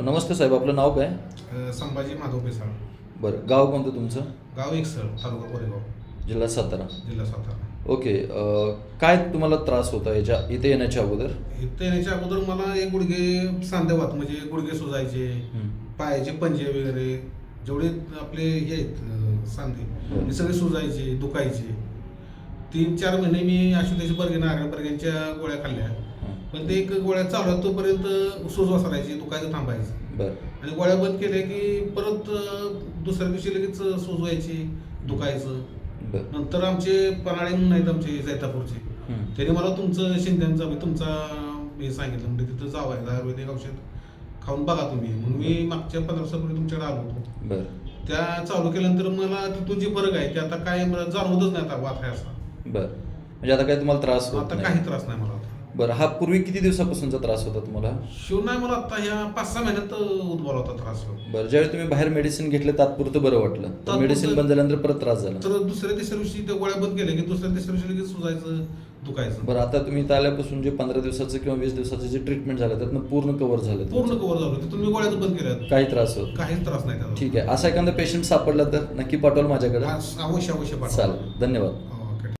नमस्ते साहेब आपलं नाव काय? अ, संभाजी माधव पेसाळ बरं गाव कोणतं तुमचं? गाव एकसळ तालुका कोरेगाव. जिल्हा सातारा. जिल्हा सातारा. ओके अ, काय तुम्हाला त्रास होता याच्या इथे येण्याच्या अगोदर? इथं येण्याच्या अगोदर मला एक गुडघे सांधेवात म्हणजे गुडघे सुजायचे हं. पायाचे पंजे वगैरे जेवढे आपले हे आहेत अ, सांधे ते सगळे सुजायचे दुखायचे. तीन चार महिने मी आशुतोष बर्गे नारायण बर्ग्यांच्या गोळ्या खाल्ल्या. हं. पण ते एक गोळ्या चालू आहेत तोपर्यंत सूज वसरायची दुखायचं थांबायचं. बरं. आणि गोळ्या बंद केल्या की परत अ, दुसऱ्या दिवशी लगेच सूज व्हायची दुखायचं. बरं. नंतर आमचे पराळे म्हणून आहेत आमचे जैतापूरचे. हं. त्याने मला तुमचं शिंद्यांचा मी तुमचा हे सांगितलं म्हणजे तिथं जावं आयुर्वेदिक औषध. खाऊन बघा तुम्ही. म्हणून मी मागच्या पंधरा वर्षापूर्वी तुमच्याकडे आलो होतो. बरं. त्या चालू केल्यानंतर मला तिथून जी फरक आहे ते आता काय मला जाणवतच नाही आता वाथ आहे असा. बरं. म्हणजे आता काय तुम्हाला त्रास होत आता नाही. काही त्रास नाही मला. बरं हा पूर्वी किती दिवसापासूनचा त्रास होता तुम्हाला? शिव नाही मला आता ह्या पाच सहा महिन्यात उद्भवला होता त्रास बरं ज्यावेळी तुम्ही बाहेर मेडिसिन घेतलं तात्पुरतं बरं वाटलं. तात्पुरतं- मेडिसिन बंद झाल्यानंतर परत त्रास झाला. तर दुसऱ्या तिसऱ्या दिवशी त्या गोळ्या बंद केल्या की दुसऱ्या तिसऱ्या दिवशी लगेच सुजायचं दुखायचं. बरं आता तुम्ही इथं आल्यापासून जे पंधरा दिवसाचं किंवा वीस दिवसाचं जे ट्रीटमेंट झालं त्यातनं पूर्ण कव्हर झालं पूर्ण तुमचं. कव्हर झालं तिथून मी गोळ्याच बंद केल्या काही त्रास होत काहीच त्रास नाही त्याचा. ठीक आहे. असा एखादा पेशंट सापडला तर नक्की पाठवाल माझ्याकडे? हा, अवश्य अवश्य पाठवा. चालेल. धन्यवाद.